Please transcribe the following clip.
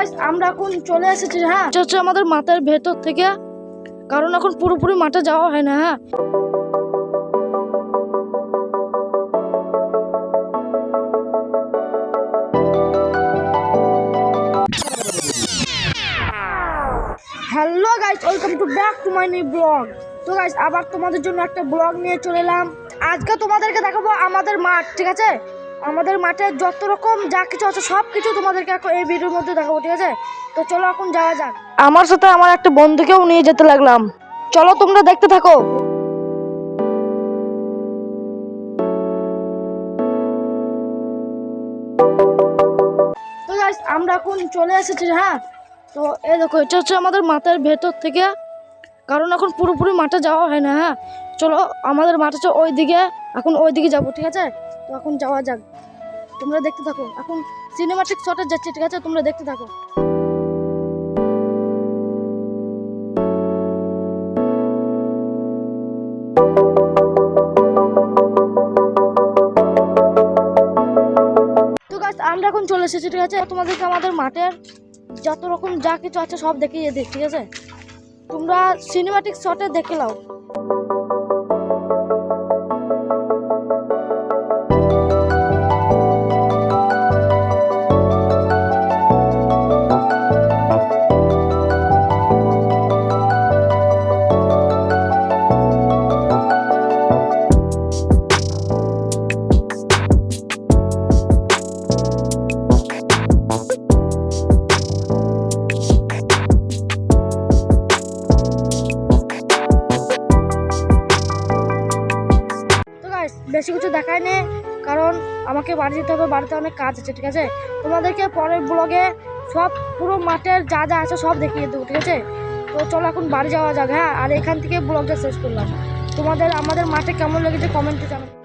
Guys আমরা এখন চলে এসেছি হ্যাঁ? এটা হচ্ছে আমাদের মাথার ভেতর থেকে, কারণ এখন পুরোপুরি মাঠে যাওয়া হয় না হ্যাঁ? Hello guys welcome to back to my new blog তো গাইস আবার তোমাদের জন্য একটা ব্লগ নিয়ে চলে এলাম। আজকে তোমাদেরকে দেখাবো আমাদের মাঠ, ঠিক আছে? আমাদের মাঠে যত রকম যা কিছু আছে, সব কিছু তোমাদেরকে এখন এই ভিডিওর মধ্যে দেখাবো, ঠিক আছে? তো চলো এখন যাওয়া যাক। আমার সাথে আমার একটা বন্ধুকেও নিয়ে যেতে লাগলাম। চলো তোমরা দেখতে থাকো। আমরা এখন চলে এসেছি হ্যাঁ? তো এই দেখো, এটা হচ্ছে আমাদের মাথার ভেতর থেকে। কারণ এখন পুরোপুরি মাঠে যাওয়া হয় না হ্যাঁ? চলো, আমাদের মাঠ ওই দিকে এখন ওই দিকে যাব, ঠিক আছে? তো এখন যাওয়া যাক। তোমরা দেখতে থাকো। এখন সিনেমাটিক শটে যাচ্ছে, ঠিক আছে? তোমরা দেখতে থাকো। আমরা এখন চলে এসেছি, ঠিক আছে? তোমাদেরকে আমাদের মাঠের যত রকম যা কিছু আছে সব দেখিয়ে দিই, ঠিক আছে? তোমরা সিনেমাটিক শটে দেখে নাও। বেশি কিছু দেখায় নে, কারণ আমাকে বাড়ি যেতে হবে, বাড়িতে অনেক কাজ আছে, ঠিক আছে? তোমাদেরকে পরের ব্লগে সব পুরো মাঠের যা যা আছে সব দেখিয়ে দেবো, ঠিক আছে? তো চলো এখন বাড়ি যাওয়া যাক হ্যাঁ? আর এখান থেকে ব্লগটা শেষ করলাম। তোমাদের, আমাদের মাঠে কেমন লেগেছে কমেন্টে জানাব